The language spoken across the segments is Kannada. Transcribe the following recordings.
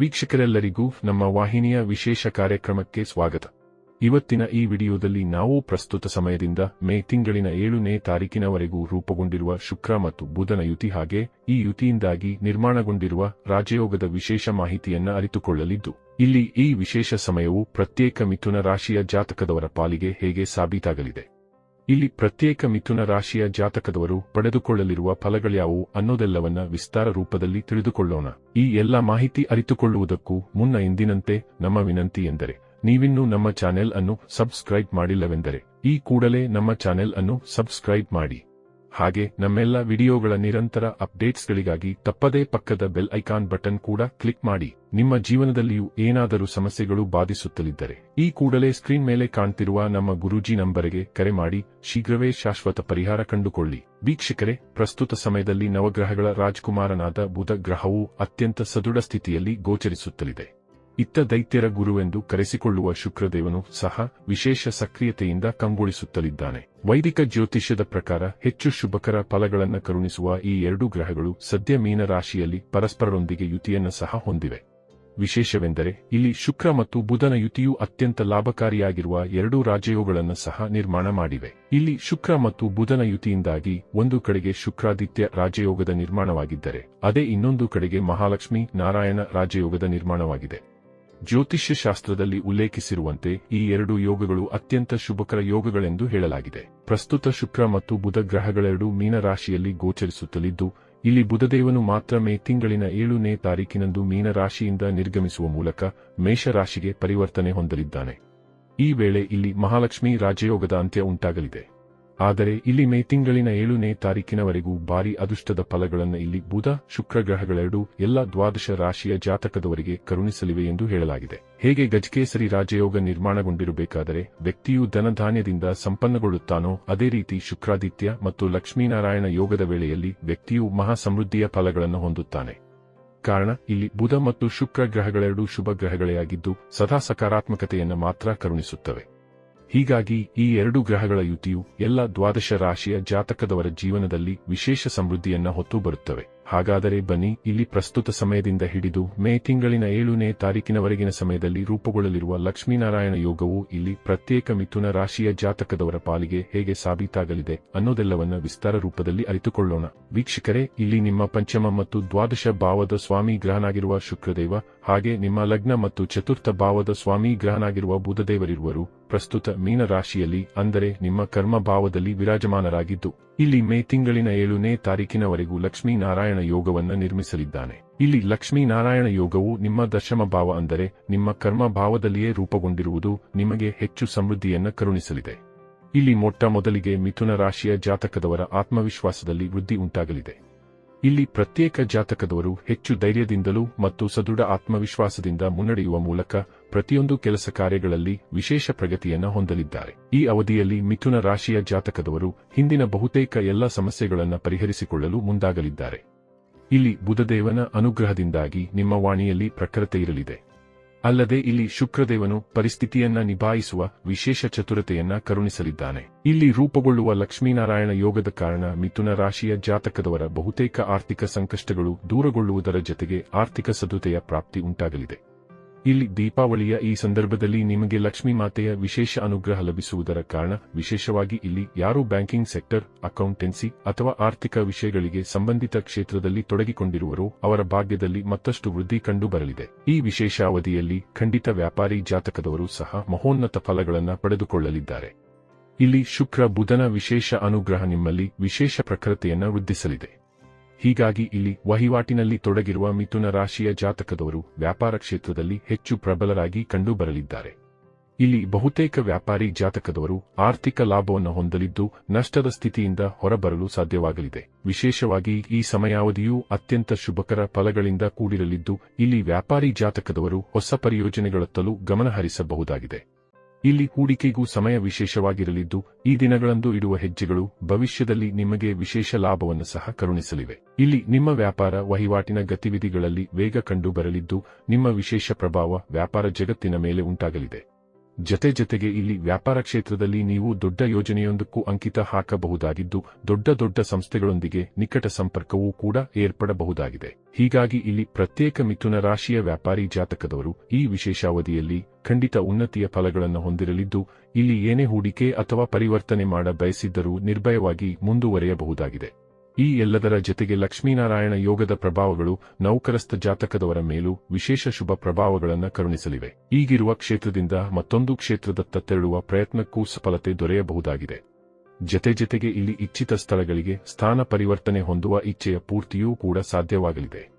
ವೀಕ್ಷಕರೆಲ್ಲರಿಗೂ ನಮ್ಮ ವಾಹಿನಿಯ ವಿಶೇಷ ಕಾರ್ಯಕ್ರಮಕ್ಕೆ ಸ್ವಾಗತ. ಇವತ್ತಿನ ಈ ವಿಡಿಯೋದಲ್ಲಿ ನಾವು ಪ್ರಸ್ತುತ ಸಮಯದಿಂದ ಮೇ ತಿಂಗಳಿನ ಏಳನೇ ತಾರೀಕಿನವರೆಗೂ ರೂಪುಗೊಂಡಿರುವ ಶುಕ್ರ ಮತ್ತು ಬುಧನ ಯುತಿ ಹಾಗೆ ಈ ಯುತಿಯಿಂದಾಗಿ ನಿರ್ಮಾಣಗೊಂಡಿರುವ ರಾಜಯೋಗದ ವಿಶೇಷ ಮಾಹಿತಿಯನ್ನ ಅರಿತುಕೊಳ್ಳಲಿದ್ದು, ಇಲ್ಲಿ ಈ ವಿಶೇಷ ಸಮಯವು ಪ್ರತ್ಯೇಕ ಮಿಥುನ ರಾಶಿಯ ಜಾತಕದವರ ಪಾಲಿಗೆ ಹೇಗೆ ಸಾಬೀತಾಗಲಿದೆ. ಇಲ್ಲಿ ಪ್ರತ್ಯೇಕ ಮಿಥುನ ರಾಶಿಯ ಜಾತಕದವರು ಪಡೆದುಕೊಳ್ಳಲಿರುವ ಫಲಗಳ್ಯಾವು ಅನ್ನೋದೆಲ್ಲವನ್ನ ವಿಸ್ತಾರ ರೂಪದಲ್ಲಿ ತಿಳಿದುಕೊಳ್ಳೋಣ. ಈ ಎಲ್ಲ ಮಾಹಿತಿ ಅರಿತುಕೊಳ್ಳುವುದಕ್ಕೂ ಮುನ್ನ ಎಂದಿನಂತೆ ನಮ್ಮ ವಿನಂತಿ ಎಂದರೆ, ನೀವಿನ್ನೂ ನಮ್ಮ ಚಾನೆಲ್ ಅನ್ನು ಸಬ್ಸ್ಕ್ರೈಬ್ ಮಾಡಿಲ್ಲವೆಂದರೆ, ಈ ಕೂಡಲೇ ನಮ್ಮ ಚಾನೆಲ್ ಅನ್ನು ಸಬ್ಸ್ಕ್ರೈಬ್ ಮಾಡಿ. ಹಾಗೆ ನಮ್ಮೆಲ್ಲ ವಿಡಿಯೋಗಳ ನಿರಂತರ ಅಪ್ಡೇಟ್ಸ್ಗಳಿಗಾಗಿ ತಪ್ಪದೇ ಪಕ್ಕದ ಬೆಲ್ ಐಕಾನ್ ಬಟನ್ ಕೂಡ ಕ್ಲಿಕ್ ಮಾಡಿ. ನಿಮ್ಮ ಜೀವನದಲ್ಲಿಯೂ ಏನಾದರೂ ಸಮಸ್ಯೆಗಳು ಬಾಧಿಸುತ್ತಲಿದ್ದರೆ ಈ ಕೂಡಲೇ ಸ್ಕ್ರೀನ್ ಮೇಲೆ ಕಾಣ್ತಿರುವ ನಮ್ಮ ಗುರೂಜಿ ನಂಬರಿಗೆ ಕರೆ ಮಾಡಿ. ಶೀಘ್ರವೇ ಶಾಶ್ವತ ಪರಿಹಾರ ಕಂಡುಕೊಳ್ಳಿ. ವೀಕ್ಷಕರೇ, ಪ್ರಸ್ತುತ ಸಮಯದಲ್ಲಿ ನವಗ್ರಹಗಳ ರಾಜ್ಕುಮಾರನಾದ ಬುಧ ಗ್ರಹವು ಅತ್ಯಂತ ಸದೃಢ ಸ್ಥಿತಿಯಲ್ಲಿ ಗೋಚರಿಸುತ್ತಲಿದೆ. ಇತ್ತ ದೈತ್ಯರ ಗುರುವೆಂದು ಕರೆಸಿಕೊಳ್ಳುವ ಶುಕ್ರದೇವನು ಸಹ ವಿಶೇಷ ಸಕ್ರಿಯತೆಯಿಂದ ಕಂಗೊಳಿಸುತ್ತಲಿದ್ದಾನೆ. ವೈದಿಕ ಜ್ಯೋತಿಷ್ಯದ ಪ್ರಕಾರ ಹೆಚ್ಚು ಶುಭಕರ ಫಲಗಳನ್ನು ಕರುಣಿಸುವ ಈ ಎರಡು ಗ್ರಹಗಳು ಸದ್ಯ ಮೀನ ರಾಶಿಯಲ್ಲಿ ಪರಸ್ಪರರೊಂದಿಗೆ ಯುತಿಯನ್ನು ಸಹ ಹೊಂದಿವೆ. ವಿಶೇಷವೆಂದರೆ ಇಲ್ಲಿ ಶುಕ್ರ ಮತ್ತು ಬುಧನ ಯುತಿಯು ಅತ್ಯಂತ ಲಾಭಕಾರಿಯಾಗಿರುವ ಎರಡೂ ರಾಜಯೋಗಗಳನ್ನು ಸಹ ನಿರ್ಮಾಣ ಮಾಡಿವೆ. ಇಲ್ಲಿ ಶುಕ್ರ ಮತ್ತು ಬುಧನ ಯುತಿಯಿಂದಾಗಿ ಒಂದು ಕಡೆಗೆ ಶುಕ್ರಾದಿತ್ಯ ರಾಜಯೋಗದ ನಿರ್ಮಾಣವಾಗಿದ್ದರೆ, ಅದೇ ಇನ್ನೊಂದು ಕಡೆಗೆ ಮಹಾಲಕ್ಷ್ಮಿ ನಾರಾಯಣ ರಾಜಯೋಗದ ನಿರ್ಮಾಣವಾಗಿದೆ. ಜ್ಯೋತಿಷ್ಯ ಶಾಸ್ತ್ರದಲ್ಲಿ ಉಲ್ಲೇಖಿಸಿರುವಂತೆ ಈ ಎರಡು ಯೋಗಗಳು ಅತ್ಯಂತ ಶುಭಕರ ಯೋಗಗಳೆಂದು ಹೇಳಲಾಗಿದೆ. ಪ್ರಸ್ತುತ ಶುಕ್ರ ಮತ್ತು ಬುಧ ಗ್ರಹಗಳೆರಡೂ ಮೀನರಾಶಿಯಲ್ಲಿ ಗೋಚರಿಸುತ್ತಲಿದ್ದು, ಇಲ್ಲಿ ಬುಧದೇವನು ಮಾತ್ರ ಮೇ ತಿಂಗಳಿನ ಏಳನೇ ತಾರೀಕಿನಂದು ಮೀನರಾಶಿಯಿಂದ ನಿರ್ಗಮಿಸುವ ಮೂಲಕ ಮೇಷರಾಶಿಗೆ ಪರಿವರ್ತನೆ ಹೊಂದಲಿದ್ದಾನೆ. ಈ ವೇಳೆ ಇಲ್ಲಿ ಮಹಾಲಕ್ಷ್ಮಿ ರಾಜಯೋಗದ ಅಂತ್ಯ ಉಂಟಾಗಲಿದೆ. ಆದರೆ ಇಲ್ಲಿ ಮೇ ತಿಂಗಳಿನ ಏಳನೇ ತಾರೀಕಿನವರೆಗೂ ಭಾರಿ ಅದೃಷ್ಟದ ಫಲಗಳನ್ನು ಇಲ್ಲಿ ಬುಧ, ಶುಕ್ರ ಗ್ರಹಗಳೆರಡೂ ಎಲ್ಲ ದ್ವಾದಶ ರಾಶಿಯ ಜಾತಕದವರಿಗೆ ಕರುಣಿಸಲಿವೆ ಎಂದು ಹೇಳಲಾಗಿದೆ. ಹೇಗೆ ಗಜಕೇಸರಿ ರಾಜಯೋಗ ನಿರ್ಮಾಣಗೊಂಡಿರಬೇಕಾದರೆ ವ್ಯಕ್ತಿಯು ಧನಧಾನ್ಯದಿಂದ ಸಂಪನ್ನಗೊಳ್ಳುತ್ತಾನೋ ಅದೇ ರೀತಿ ಶುಕ್ರಾದಿತ್ಯ ಮತ್ತು ಲಕ್ಷ್ಮೀನಾರಾಯಣ ಯೋಗದ ವೇಳೆಯಲ್ಲಿ ವ್ಯಕ್ತಿಯು ಮಹಾ ಸಮೃದ್ಧಿಯ ಫಲಗಳನ್ನು ಹೊಂದುತ್ತಾನೆ. ಕಾರಣ ಇಲ್ಲಿ ಬುಧ ಮತ್ತು ಶುಕ್ರ ಗ್ರಹಗಳೆರಡೂ ಶುಭ ಗ್ರಹಗಳೇ ಆಗಿದ್ದು ಸದಾ ಸಕಾರಾತ್ಮಕತೆಯನ್ನು ಮಾತ್ರ ಕರುಣಿಸುತ್ತವೆ. ಹೀಗಾಗಿ ಈ ಎರಡು ಗ್ರಹಗಳ ಯುತಿಯು ಎಲ್ಲ ದ್ವಾದಶ ರಾಶಿಯ ಜಾತಕದವರ ಜೀವನದಲ್ಲಿ ವಿಶೇಷ ಸಮೃದ್ಧಿಯನ್ನ ಹೊತ್ತು ಬರುತ್ತವೆ ಹಾಗಾದರೆ ಬನ್ನಿ, ಇಲ್ಲಿ ಪ್ರಸ್ತುತ ಸಮಯದಿಂದ ಹಿಡಿದು ಮೇ ತಿಂಗಳಿನ ಏಳನೇ ತಾರೀಕಿನವರೆಗಿನ ಸಮಯದಲ್ಲಿ ರೂಪುಗೊಳ್ಳಲಿರುವ ಲಕ್ಷ್ಮೀನಾರಾಯಣ ಯೋಗವು ಇಲ್ಲಿ ಪ್ರತ್ಯೇಕ ಮಿಥುನ ರಾಶಿಯ ಜಾತಕದವರ ಪಾಲಿಗೆ ಹೇಗೆ ಸಾಬೀತಾಗಲಿದೆ ಅನ್ನೋದೆಲ್ಲವನ್ನ ವಿಸ್ತಾರ ರೂಪದಲ್ಲಿ ಅರಿತುಕೊಳ್ಳೋಣ. ವೀಕ್ಷಕರೇ, ಇಲ್ಲಿ ನಿಮ್ಮ ಪಂಚಮ ಮತ್ತು ದ್ವಾದಶ ಭಾವದ ಸ್ವಾಮಿ ಗ್ರಹನಾಗಿರುವ ಶುಕ್ರದೇವ ಹಾಗೆ ನಿಮ್ಮ ಲಗ್ನ ಮತ್ತು ಚತುರ್ಥ ಭಾವದ ಸ್ವಾಮಿ ಗ್ರಹನಾಗಿರುವ ಬುಧದೇವರಿರುವರು. ಪ್ರಸ್ತುತ ಮೀನ ರಾಶಿಯಲ್ಲಿ ಅಂದರೆ ನಿಮ್ಮ ಕರ್ಮ ಭಾವದಲ್ಲಿ ವಿರಾಜಮಾನರಾಗಿದ್ದು, ಇಲ್ಲಿ ಮೇ ತಿಂಗಳಿನ ಏಳನೇ ತಾರೀಕಿನವರೆಗೂ ಲಕ್ಷ್ಮೀನಾರಾಯಣ ಯೋಗವನ್ನು ನಿರ್ಮಿಸಲಿದ್ದಾನೆ. ಇಲ್ಲಿ ಲಕ್ಷ್ಮೀನಾರಾಯಣ ಯೋಗವು ನಿಮ್ಮ ದಶಮ ಭಾವ ಅಂದರೆ, ನಿಮ್ಮ ಕರ್ಮ ಭಾವದಲ್ಲಿಯೇ ರೂಪುಗೊಂಡಿರುವುದು ನಿಮಗೆ ಹೆಚ್ಚು ಸಮೃದ್ಧಿಯನ್ನು ಕರುಣಿಸಲಿದೆ. ಇಲ್ಲಿ ಮೊಟ್ಟ ಮೊದಲಿಗೆ ಮಿಥುನ ರಾಶಿಯ ಜಾತಕದವರ ಆತ್ಮವಿಶ್ವಾಸದಲ್ಲಿ ವೃದ್ಧಿ ಉಂಟಾಗಲಿದೆ. ಇಲ್ಲಿ ಪ್ರತ್ಯೇಕ ಜಾತಕದವರು ಹೆಚ್ಚು ಧೈರ್ಯದಿಂದಲೂ ಮತ್ತು ಸದೃಢ ಆತ್ಮವಿಶ್ವಾಸದಿಂದ ಮುನ್ನಡೆಯುವ ಮೂಲಕ ಪ್ರತಿಯೊಂದು ಕೆಲಸ ಕಾರ್ಯಗಳಲ್ಲಿ ವಿಶೇಷ ಪ್ರಗತಿಯನ್ನ ಹೊಂದಲಿದ್ದಾರೆ. ಈ ಅವಧಿಯಲ್ಲಿ ಮಿಥುನ ರಾಶಿಯ ಜಾತಕದವರು ಹಿಂದಿನ ಬಹುತೇಕ ಎಲ್ಲ ಸಮಸ್ಯೆಗಳನ್ನು ಪರಿಹರಿಸಿಕೊಳ್ಳಲು ಮುಂದಾಗಲಿದ್ದಾರೆ. ಇಲ್ಲಿ ಬುಧದೇವನ ಅನುಗ್ರಹದಿಂದಾಗಿ ನಿಮ್ಮ ವಾಣಿಯಲ್ಲಿ ಪ್ರಖರತೆ ಇರಲಿದೆ. ಅಲ್ಲದೆ ಇಲ್ಲಿ ಶುಕ್ರದೇವನು ಪರಿಸ್ಥಿತಿಯನ್ನ ನಿಭಾಯಿಸುವ ವಿಶೇಷ ಚತುರತೆಯನ್ನ ಕರುಣಿಸಲಿದ್ದಾನೆ. ಇಲ್ಲಿ ರೂಪುಗೊಳ್ಳುವ ಲಕ್ಷ್ಮೀನಾರಾಯಣ ಯೋಗದ ಕಾರಣ ಮಿಥುನ ರಾಶಿಯ ಜಾತಕದವರ ಬಹುತೇಕ ಆರ್ಥಿಕ ಸಂಕಷ್ಟಗಳು ದೂರಗೊಳ್ಳುವುದರ ಜತೆಗೆ ಆರ್ಥಿಕ ಸದುತೆಯ ಪ್ರಾಪ್ತಿ ಉಂಟಾಗಲಿದೆ. ಇಲ್ಲಿ ದೀಪಾವಳಿಯ ಈ ಸಂದರ್ಭದಲ್ಲಿ ನಿಮಗೆ ಲಕ್ಷ್ಮೀ ಮಾತೆಯ ವಿಶೇಷ ಅನುಗ್ರಹ ಲಭಿಸುವುದರ ಕಾರಣ, ವಿಶೇಷವಾಗಿ ಇಲ್ಲಿ ಯಾರು ಬ್ಯಾಂಕಿಂಗ್ ಸೆಕ್ಟರ್, ಅಕೌಂಟೆನ್ಸಿ ಅಥವಾ ಆರ್ಥಿಕ ವಿಷಯಗಳಿಗೆ ಸಂಬಂಧಿತ ಕ್ಷೇತ್ರದಲ್ಲಿ ತೊಡಗಿಕೊಂಡಿರುವರೋ ಅವರ ಭಾಗ್ಯದಲ್ಲಿ ಮತ್ತಷ್ಟು ವೃದ್ಧಿ ಕಂಡುಬರಲಿದೆ. ಈ ವಿಶೇಷ ಅವಧಿಯಲ್ಲಿ ಖಂಡಿತ ವ್ಯಾಪಾರಿ ಜಾತಕದವರು ಸಹ ಮಹೋನ್ನತ ಫಲಗಳನ್ನು ಪಡೆದುಕೊಳ್ಳಲಿದ್ದಾರೆ. ಇಲ್ಲಿ ಶುಕ್ರ ಬುಧನ ವಿಶೇಷ ಅನುಗ್ರಹ ನಿಮ್ಮಲ್ಲಿ ವಿಶೇಷ ಪ್ರಖರತೆಯನ್ನು ವೃದ್ಧಿಸಲಿದೆ. ಹೀಗಾಗಿ ಇಲ್ಲಿ ವಹಿವಾಟಿನಲ್ಲಿ ತೊಡಗಿರುವ ಮಿಥುನ ರಾಶಿಯ ಜಾತಕದವರು ವ್ಯಾಪಾರ ಕ್ಷೇತ್ರದಲ್ಲಿ ಹೆಚ್ಚು ಪ್ರಬಲರಾಗಿ ಕಂಡುಬರಲಿದ್ದಾರೆ. ಇಲ್ಲಿ ಬಹುತೇಕ ವ್ಯಾಪಾರಿ ಜಾತಕದವರು ಆರ್ಥಿಕ ಲಾಭವನ್ನು ಹೊಂದಲಿದ್ದು ನಷ್ಟದ ಸ್ಥಿತಿಯಿಂದ ಹೊರಬರಲು ಸಾಧ್ಯವಾಗಲಿದೆ. ವಿಶೇಷವಾಗಿ ಈ ಸಮಯಾವಧಿಯು ಅತ್ಯಂತ ಶುಭಕರ ಫಲಗಳಿಂದ ಕೂಡಿರಲಿದ್ದು ಇಲ್ಲಿ ವ್ಯಾಪಾರಿ ಜಾತಕದವರು ಹೊಸ ಪರಿಯೋಜನೆಗಳತ್ತಲೂ ಗಮನಹರಿಸಬಹುದಾಗಿದೆ. ಇಲ್ಲಿ ಹೂಡಿಕೆಗೂ ಸಮಯ ವಿಶೇಷವಾಗಿರಲಿದ್ದು, ಈ ದಿನಗಳಂದು ಇಡುವ ಹೆಜ್ಜೆಗಳು ಭವಿಷ್ಯದಲ್ಲಿ ನಿಮಗೆ ವಿಶೇಷ ಲಾಭವನ್ನು ಸಹ ಕರುಣಿಸಲಿವೆ. ಇಲ್ಲಿ ನಿಮ್ಮ ವ್ಯಾಪಾರ ವಹಿವಾಟಿನ ಗತಿವಿಧಿಗಳಲ್ಲಿ ವೇಗ ಕಂಡು ಬರಲಿದ್ದು ನಿಮ್ಮ ವಿಶೇಷ ಪ್ರಭಾವ ವ್ಯಾಪಾರ ಜಗತ್ತಿನ ಮೇಲೆ ಉಂಟಾಗಲಿದೆ. ಜತೆ ಜತೆಗೆ ಇಲ್ಲಿ ವ್ಯಾಪಾರ ಕ್ಷೇತ್ರದಲ್ಲಿ ನೀವು ದೊಡ್ಡ ಯೋಜನೆಯೊಂದಕ್ಕೂ ಅಂಕಿತ ಹಾಕಬಹುದಾಗಿದ್ದು, ದೊಡ್ಡ ದೊಡ್ಡ ಸಂಸ್ಥೆಗಳೊಂದಿಗೆ ನಿಕಟ ಸಂಪರ್ಕವೂ ಕೂಡ ಏರ್ಪಡಬಹುದಾಗಿದೆ. ಹೀಗಾಗಿ ಇಲ್ಲಿ ಪ್ರತ್ಯೇಕ ಮಿಥುನ ರಾಶಿಯ ವ್ಯಾಪಾರಿ ಜಾತಕದವರು ಈ ವಿಶೇಷಾವಧಿಯಲ್ಲಿ ಖಂಡಿತ ಉನ್ನತಿಯ ಫಲಗಳನ್ನು ಹೊಂದಿರಲಿದ್ದು, ಇಲ್ಲಿ ಏನೇ ಹೂಡಿಕೆ ಅಥವಾ ಪರಿವರ್ತನೆ ಮಾಡ ಬಯಸಿದ್ದರೂ ನಿರ್ಭಯವಾಗಿ ಮುಂದುವರೆಯಬಹುದಾಗಿದೆ. ಈ ಎಲ್ಲದರ ಜೊತೆಗೆ ಲಕ್ಷ್ಮೀನಾರಾಯಣ ಯೋಗದ ಪ್ರಭಾವಗಳು ನೌಕರಸ್ಥ ಜಾತಕದವರ ಮೇಲೂ ವಿಶೇಷ ಶುಭ ಪ್ರಭಾವಗಳನ್ನು ಕರುಣಿಸಲಿವೆ. ಈಗಿರುವ ಕ್ಷೇತ್ರದಿಂದ ಮತ್ತೊಂದು ಕ್ಷೇತ್ರದತ್ತ ತೆರಳುವ ಪ್ರಯತ್ನಕ್ಕೂ ಸಫಲತೆ ದೊರೆಯಬಹುದಾಗಿದೆ. ಜತೆ ಜತೆಗೆ ಇಲ್ಲಿ ಇಚ್ಛಿತ ಸ್ಥಳಗಳಿಗೆ ಸ್ಥಾನ ಪರಿವರ್ತನೆ ಹೊಂದುವ ಇಚ್ಛೆಯ ಪೂರ್ತಿಯೂ ಕೂಡ ಸಾಧ್ಯವಾಗಲಿದೆ.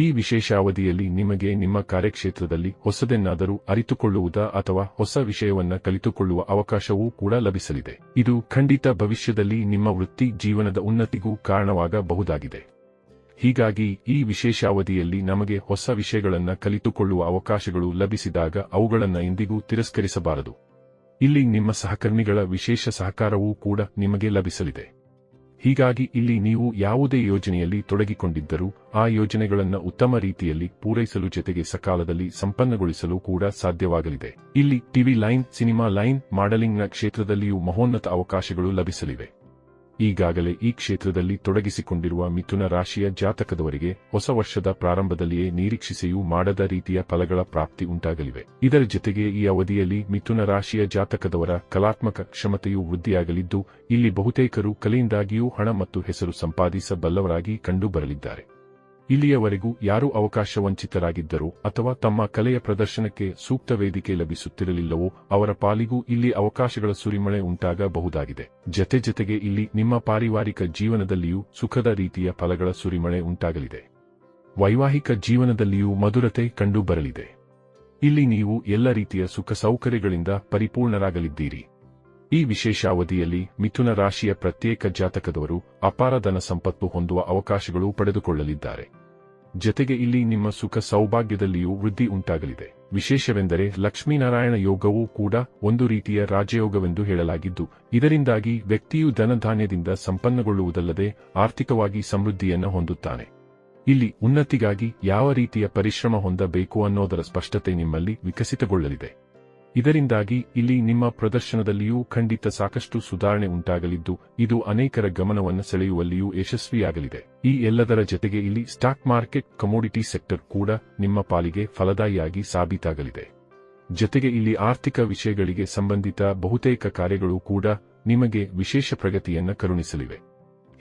ಈ ವಿಶೇಷ ಅವಧಿಯಲ್ಲಿ ನಿಮಗೆ ನಿಮ್ಮ ಕಾರ್ಯಕ್ಷೇತ್ರದಲ್ಲಿ ಹೊಸದನ್ನಾದರೂ ಅರಿತುಕೊಳ್ಳುವುದ ಅಥವಾ ಹೊಸ ವಿಷಯವನ್ನ ಕಲಿತುಕೊಳ್ಳುವ ಅವಕಾಶವೂ ಕೂಡ ಲಭಿಸಲಿದೆ. ಇದು ಖಂಡಿತ ಭವಿಷ್ಯದಲ್ಲಿ ನಿಮ್ಮ ವೃತ್ತಿ ಜೀವನದ ಉನ್ನತಿಗೂ ಕಾರಣವಾಗಬಹುದಾಗಿದೆ. ಹೀಗಾಗಿ ಈ ವಿಶೇಷ ಅವಧಿಯಲ್ಲಿ ನಮಗೆ ಹೊಸ ವಿಷಯಗಳನ್ನು ಕಲಿತುಕೊಳ್ಳುವ ಅವಕಾಶಗಳು ಲಭಿಸಿದಾಗ ಅವುಗಳನ್ನು ಎಂದಿಗೂ ತಿರಸ್ಕರಿಸಬಾರದು. ಇಲ್ಲಿ ನಿಮ್ಮ ಸಹಕರ್ಮಿಗಳ ವಿಶೇಷ ಸಹಕಾರವೂ ಕೂಡ ನಿಮಗೆ ಲಭಿಸಲಿದೆ. ಹೀಗಾಗಿ ಇಲ್ಲಿ ನೀವು ಯಾವುದೇ ಯೋಜನೆಯಲ್ಲಿ ತೊಡಗಿಕೊಂಡಿದ್ದರೂ ಆ ಯೋಜನೆಗಳನ್ನು ಉತ್ತಮ ರೀತಿಯಲ್ಲಿ ಪೂರೈಸಲು ಜೊತೆಗೆ ಸಕಾಲದಲ್ಲಿ ಸಂಪನ್ನಗೊಳಿಸಲು ಕೂಡ ಸಾಧ್ಯವಾಗಲಿದೆ. ಇಲ್ಲಿ ಟಿವಿ ಲೈನ್, ಸಿನಿಮಾ ಲೈನ್, ಮಾಡೆಲಿಂಗ್ನ ಕ್ಷೇತ್ರದಲ್ಲಿಯೂ ಮಹೋನ್ನತ ಅವಕಾಶಗಳು ಲಭಿಸಲಿವೆ. ಈಗಾಗಲೇ ಈ ಕ್ಷೇತ್ರದಲ್ಲಿ ತೊಡಗಿಸಿಕೊಂಡಿರುವ ಮಿಥುನ ರಾಶಿಯ ಜಾತಕದವರಿಗೆ ಹೊಸ ವರ್ಷದ ಪ್ರಾರಂಭದಲ್ಲಿಯೇ ನಿರೀಕ್ಷಿಸೆಯೂ ಮಾಡದ ರೀತಿಯ ಫಲಗಳ ಪ್ರಾಪ್ತಿ ಉಂಟಾಗಲಿವೆ. ಇದರ ಜೊತೆಗೆ ಈ ಅವಧಿಯಲ್ಲಿ ಮಿಥುನ ರಾಶಿಯ ಜಾತಕದವರ ಕಲಾತ್ಮಕ ಕ್ಷಮತೆಯು ವೃದ್ಧಿಯಾಗಲಿದ್ದು, ಇಲ್ಲಿ ಬಹುತೇಕರು ಕಲೆಯಿಂದಾಗಿಯೂ ಹಣ ಮತ್ತು ಹೆಸರು ಸಂಪಾದಿಸಬಲ್ಲವರಾಗಿ ಕಂಡುಬರಲಿದ್ದಾರೆ. ಇಲ್ಲಿಯವರೆಗೂ ಯಾರು ಅವಕಾಶ ವಂಚಿತರಾಗಿದ್ದರೋ ಅಥವಾ ತಮ್ಮ ಕಲೆಯ ಪ್ರದರ್ಶನಕ್ಕೆ ಸೂಕ್ತ ವೇದಿಕೆ ಲಭಿಸುತ್ತಿರಲಿಲ್ಲವೋ ಅವರ ಪಾಲಿಗೂ ಇಲ್ಲಿ ಅವಕಾಶಗಳ ಸುರಿಮಳೆ ಉಂಟಾಗಬಹುದಾಗಿದೆ. ಜತೆ ಜತೆಗೆ ಇಲ್ಲಿ ನಿಮ್ಮ ಪಾರಿವಾರಿಕ ಜೀವನದಲ್ಲಿಯೂ ಸುಖದ ರೀತಿಯ ಫಲಗಳ ಸುರಿಮಳೆ ಉಂಟಾಗಲಿದೆ. ವೈವಾಹಿಕ ಜೀವನದಲ್ಲಿಯೂ ಮಧುರತೆ ಕಂಡುಬರಲಿದೆ. ಇಲ್ಲಿ ನೀವು ಎಲ್ಲ ರೀತಿಯ ಸುಖ ಸೌಕರ್ಯಗಳಿಂದ ಪರಿಪೂರ್ಣರಾಗಲಿದ್ದೀರಿ. ಈ ವಿಶೇಷ ಅವಧಿಯಲ್ಲಿ ಮಿಥುನ ರಾಶಿಯ ಪ್ರತ್ಯೇಕ ಜಾತಕದವರು ಅಪಾರ ಧನ ಸಂಪತ್ತು ಹೊಂದುವ ಅವಕಾಶಗಳು ಪಡೆದುಕೊಳ್ಳಲಿದ್ದಾರೆ. ಜತೆಗೆ ಇಲ್ಲಿ ನಿಮ್ಮ ಸುಖ ಸೌಭಾಗ್ಯದಲ್ಲಿಯೂ ವೃದ್ಧಿ ಉಂಟಾಗಲಿದೆ. ವಿಶೇಷವೆಂದರೆ ಲಕ್ಷ್ಮೀನಾರಾಯಣ ಯೋಗವೂ ಕೂಡ ಒಂದು ರೀತಿಯ ರಾಜಯೋಗವೆಂದು ಹೇಳಲಾಗಿದ್ದು, ಇದರಿಂದಾಗಿ ವ್ಯಕ್ತಿಯು ಧನಧಾನ್ಯದಿಂದ ಸಂಪನ್ನಗೊಳ್ಳುವುದಲ್ಲದೆ ಆರ್ಥಿಕವಾಗಿ ಸಮೃದ್ಧಿಯನ್ನು ಹೊಂದುತ್ತಾನೆ. ಇಲ್ಲಿ ಉನ್ನತಿಗಾಗಿ ಯಾವ ರೀತಿಯ ಪರಿಶ್ರಮ ಹೊಂದಬೇಕು ಅನ್ನೋದರ ಸ್ಪಷ್ಟತೆ ನಿಮ್ಮಲ್ಲಿ ವಿಕಸಿತಗೊಳ್ಳಲಿದೆ. ಇದರಿಂದಾಗಿ ಇಲ್ಲಿ ನಿಮ್ಮ ಪ್ರದರ್ಶನದಲ್ಲಿಯೂ ಖಂಡಿತ ಸಾಕಷ್ಟು ಸುಧಾರಣೆ ಉಂಟಾಗಲಿದ್ದು, ಇದು ಅನೇಕರ ಗಮನವನ್ನು ಸೆಳೆಯುವಲ್ಲಿಯೂ ಯಶಸ್ವಿಯಾಗಲಿದೆ. ಈ ಎಲ್ಲದರ ಜತೆಗೆ ಇಲ್ಲಿ ಸ್ಟಾಕ್ ಮಾರ್ಕೆಟ್ ಕಮೋಡಿಟಿ ಸೆಕ್ಟರ್ ಕೂಡ ನಿಮ್ಮ ಪಾಲಿಗೆ ಫಲದಾಯಿಯಾಗಿ ಸಾಬೀತಾಗಲಿದೆ. ಜತೆಗೆ ಇಲ್ಲಿ ಆರ್ಥಿಕ ವಿಷಯಗಳಿಗೆ ಸಂಬಂಧಿತ ಬಹುತೇಕ ಕಾರ್ಯಗಳು ಕೂಡ ನಿಮಗೆ ವಿಶೇಷ ಪ್ರಗತಿಯನ್ನು ಕರುಣಿಸಲಿವೆ.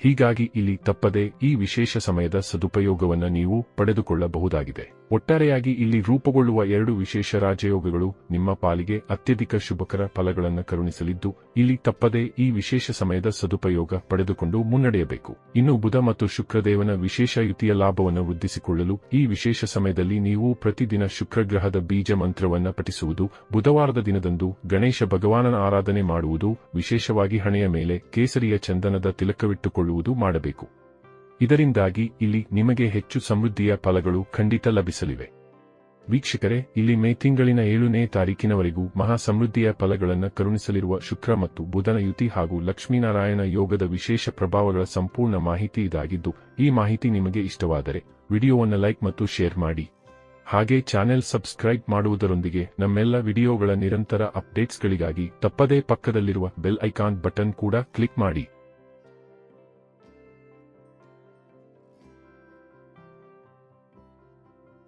ಹೀಗಾಗಿ ಇಲ್ಲಿ ತಪ್ಪದೆ ಈ ವಿಶೇಷ ಸಮಯದ ಸದುಪಯೋಗವನ್ನು ನೀವು ಪಡೆದುಕೊಳ್ಳಬಹುದಾಗಿದೆ. ಒಟ್ಟಾರೆಯಾಗಿ ಇಲ್ಲಿ ರೂಪುಗೊಳ್ಳುವ ಎರಡು ವಿಶೇಷ ರಾಜಯೋಗಗಳು ನಿಮ್ಮ ಪಾಲಿಗೆ ಅತ್ಯಧಿಕ ಶುಭಕರ ಫಲಗಳನ್ನು ಕರುಣಿಸಲಿದ್ದು, ಇಲ್ಲಿ ತಪ್ಪದೆ ಈ ವಿಶೇಷ ಸಮಯದ ಸದುಪಯೋಗ ಪಡೆದುಕೊಂಡು ಮುನ್ನಡೆಯಬೇಕು. ಇನ್ನು ಬುಧ ಮತ್ತು ಶುಕ್ರದೇವನ ವಿಶೇಷ ಯುತಿಯ ಲಾಭವನ್ನು ವೃದ್ಧಿಸಿಕೊಳ್ಳಲು ಈ ವಿಶೇಷ ಸಮಯದಲ್ಲಿ ನೀವು ಪ್ರತಿದಿನ ಶುಕ್ರಗ್ರಹದ ಬೀಜ ಮಂತ್ರವನ್ನು ಪಠಿಸುವುದು, ಬುಧವಾರದ ದಿನದಂದು ಗಣೇಶ ಭಗವಾನನ ಆರಾಧನೆ ಮಾಡುವುದು, ವಿಶೇಷವಾಗಿ ಹಣೆಯ ಮೇಲೆ ಕೇಸರಿಯ ಚಂದನದ ತಿಲಕವಿಟ್ಟುಕೊಳ್ಳುವುದು ಮಾಡಬೇಕು. ಇದರಿಂದಾಗಿ ಇಲ್ಲಿ ನಿಮಗೆ ಹೆಚ್ಚು ಸಮೃದ್ಧಿಯ ಫಲಗಳು ಖಂಡಿತ ಲಭಿಸಲಿವೆ. ವೀಕ್ಷಕರೇ, ಇಲ್ಲಿ ಮೇ ತಿಂಗಳಿನ ಏಳನೇ ತಾರೀಕಿನವರೆಗೂ ಮಹಾ ಸಮೃದ್ಧಿಯ ಫಲಗಳನ್ನು ಕರುಣಿಸಲಿರುವ ಶುಕ್ರ ಮತ್ತು ಬುಧನ ಯುತಿ ಹಾಗೂ ಲಕ್ಷ್ಮೀನಾರಾಯಣ ಯೋಗದ ವಿಶೇಷ ಪ್ರಭಾವಗಳ ಸಂಪೂರ್ಣ ಮಾಹಿತಿ ಇದಾಗಿದ್ದು, ಈ ಮಾಹಿತಿ ನಿಮಗೆ ಇಷ್ಟವಾದರೆ ವಿಡಿಯೋವನ್ನು ಲೈಕ್ ಮತ್ತು ಶೇರ್ ಮಾಡಿ. ಹಾಗೆ ಚಾನೆಲ್ ಸಬ್ಸ್ಕ್ರೈಬ್ ಮಾಡುವುದರೊಂದಿಗೆ ನಮ್ಮೆಲ್ಲ ವಿಡಿಯೋಗಳ ನಿರಂತರ ಅಪ್ಡೇಟ್ಸ್ಗಳಿಗಾಗಿ ತಪ್ಪದೇ ಪಕ್ಕದಲ್ಲಿರುವ ಬೆಲ್ ಐಕಾನ್ ಬಟನ್ ಕೂಡ ಕ್ಲಿಕ್ ಮಾಡಿ.